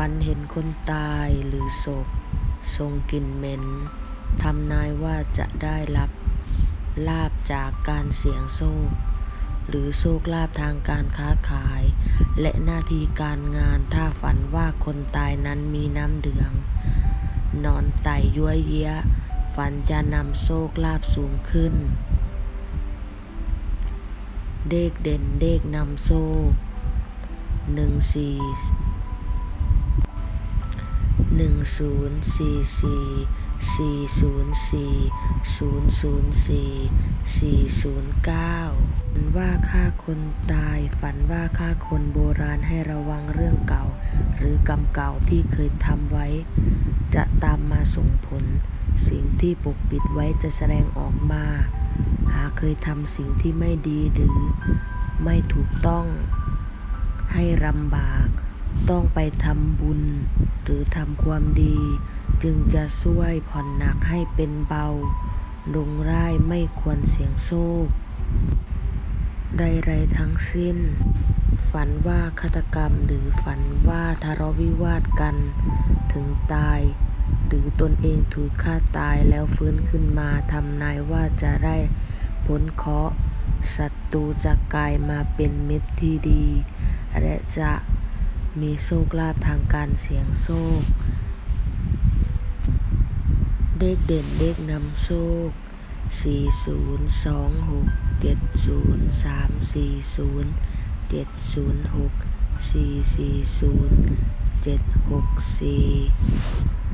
ฝันเห็นคนตายหรือศพทรงกลิ่นเหม็นทำนายว่าจะได้รับ ลาบจากการเสี่ยงโชคหรือโชคลาภทางการค้าขาย และหน้าที่การงานถ้าฝันว่าคนตายนั้นมีน้ำเดือง นอนไต่ยั่วเยี้ยฝันจะนำโชคลาภสูงขึ้น เด็กเด่นเด็กนำโชคหนึ่งสี่ หนึ่งศูนย์สี่สี่สี่ศูนย์สี่ศูนย์ศูนย์สี่สี่ศูนย์เก้าฝันว่าฆ่าคนตาย ฝันว่าฆ่าคนโบราณให้ระวังเรื่องเก่า หรือกรรมเก่าที่เคยทำไว้ จะตามมาส่งผล สิ่งที่ปกปิดไว้จะแสดงออกมา หากเคยทำสิ่งที่ไม่ดีหรือไม่ถูกต้องให้ลำบาก ต้องไปทำบุญ หรือทำความดี จึงจะช่วยผ่อนหนักให้เป็นเบา ลงร่ายไม่ควรเสียงโชคใดๆทั้งสิ้น ฝันว่าฆาตกรรมหรือฝันว่าทะเลาะวิวาทกันถึงตาย หรือตนเองถูกฆ่าตายแล้วฟื้นขึ้นมาทำนายว่าจะได้พ้นเคราะห์ศัตรูจะกลายมาเป็นมิตรที่ดี และจะ มีโชคลาภทางการเสี่ยงโชค เลขเด่นเลขนำโชค 4026 70 340 706 440 764